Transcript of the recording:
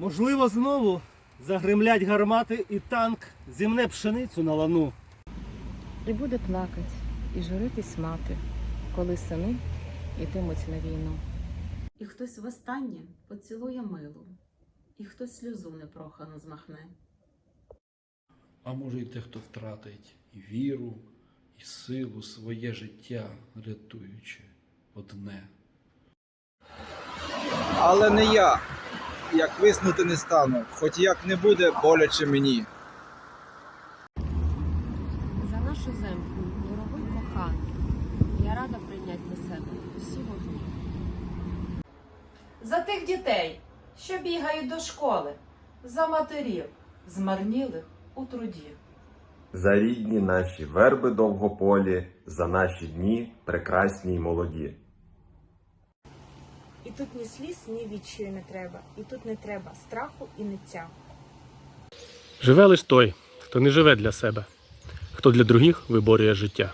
Можливо, знову загримлять гармати і танк зімне пшеницю на лану. І буде плакать, і журитись мати, коли сини йтимуть на війну. І хтось востаннє поцілує милу, і хтось сльозу непрохану змахне. А може й те, хто втратить і віру, і силу своє життя, рятуючи одне. Але не я. Як виснути не стану, хоч як не буде боляче мені. За нашу землю, дорогой коханий, я рада прийняти на себе усі вогні. За тих дітей, що бігають до школи, за матерів, змарнілих у труді. За рідні наші верби довгополі, за наші дні прекрасні й молоді. І тут ні сліз, ні відчаю не треба, і тут не треба страху і ниття. Живе лиш той, хто не живе для себе, хто для других виборює життя.